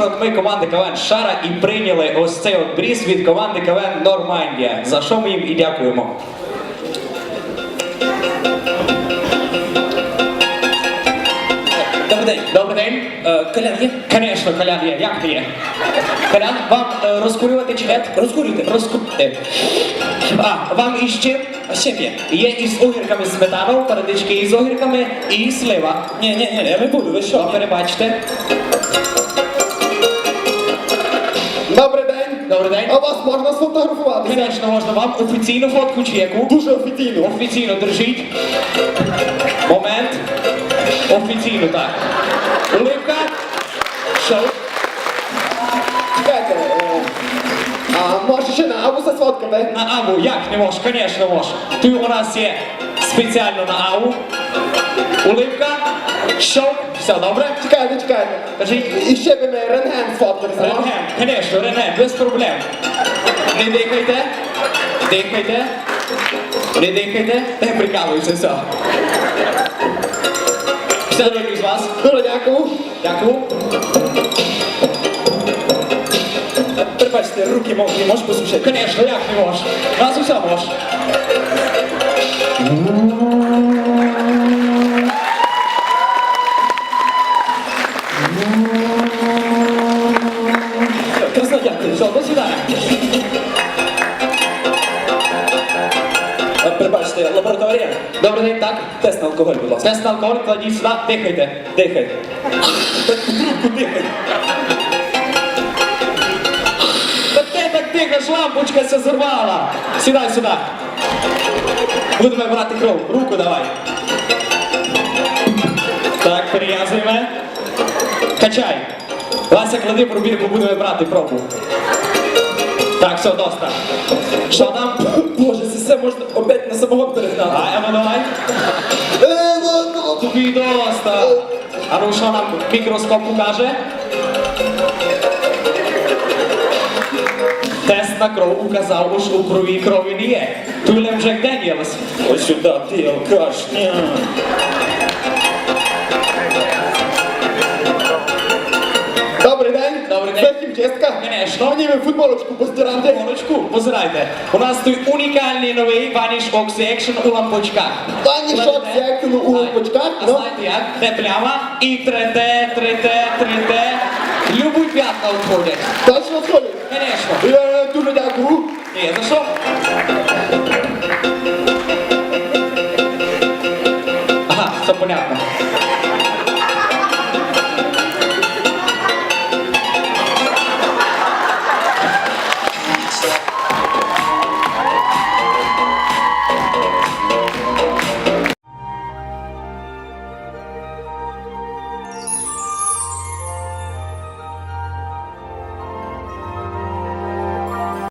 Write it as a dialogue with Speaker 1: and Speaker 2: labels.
Speaker 1: вечір, Ми команда КВН Шара і прийняли ось цей от бріз від команди КВН Нормандія. За що ми їм і дякуємо.
Speaker 2: Добрий день.
Speaker 1: Добрий день.
Speaker 2: Е, Колян є?
Speaker 1: Звісно, Колян є. Як ти є? Колян, вам е, розкурювати чи нет?
Speaker 2: Розкурюйте.
Speaker 1: Розкурюйте. А, вам?
Speaker 2: А ще є?
Speaker 1: Є із огірками сметану, передички із огірками і слива.
Speaker 2: Ні, ні, ні, я не буду, ви
Speaker 1: Що,
Speaker 2: що?
Speaker 1: перебачте?
Speaker 3: Добрий день. А вас можна сфотографуватися?
Speaker 1: Звісно, можна вам офіційну фотку чи яку?
Speaker 3: Дуже офіційно.
Speaker 1: Офіційно держіть. Момент. Офіційно, так. Уливка. Що?
Speaker 3: Чекайте. е, А може ще на авуса сфоткати?
Speaker 1: На аву як не можеш? Звісно, можеш. Тут у нас є спеціально на аву. Уливка. Шок. Все добре?
Speaker 3: Чекайте, чекайте. І ще би ми рентген сфоткалися. а?
Speaker 1: Рентген, звісно, рентген, без проблем. Не дихайте. Дихайте. Не дихайте. Не прикалуйся, все. Все добре з вас.
Speaker 3: Дуже дякую.
Speaker 1: Дякую.
Speaker 2: Перебачте, руки мокрі, можеш посушити?
Speaker 1: Конечно, як не можеш. Нас усе можеш.
Speaker 2: Красно, дякую.
Speaker 1: Все, до свидання.
Speaker 2: Е, лабораторія.
Speaker 1: Добрий день, так.
Speaker 2: Тест на алкоголь, будь ласка.
Speaker 1: Тест на алкоголь, кладіть сюди, дихайте.
Speaker 2: Дихай. Трубку дихай.
Speaker 1: Та ти так дихаєш, лампочка ся зірвала. Сідай сюди. Будемо брати кров. Руку давай. Так, перев'язуємо. Качай. Вася, клади пробірку, будемо брати пробу. Так, все, доста. Що там?
Speaker 2: Боже, це все можна опять на самогон перегнати.
Speaker 1: А, Ема, давай. Тобі доста. А ну що нам мікроскоп покаже? Тест на кров указав, що у крові крові не є. Тулем Джек Деніелс.
Speaker 2: Ось сюди, ти алкаш.
Speaker 3: Це хімчистка.
Speaker 1: Конечно.
Speaker 3: Мені ви футболочку постирати.
Speaker 1: Молочку, позирайте. У нас тут унікальний новий Vanish Oxy Action у лампочках.
Speaker 3: Вані шок сектору у лампочках.
Speaker 1: А знаєте як? Де пляма і трете, трете, трете. Любі п'ятна відходять.
Speaker 3: точно сходить.
Speaker 1: Звісно.
Speaker 3: Е, Дуже дякую.
Speaker 1: Ні, за що?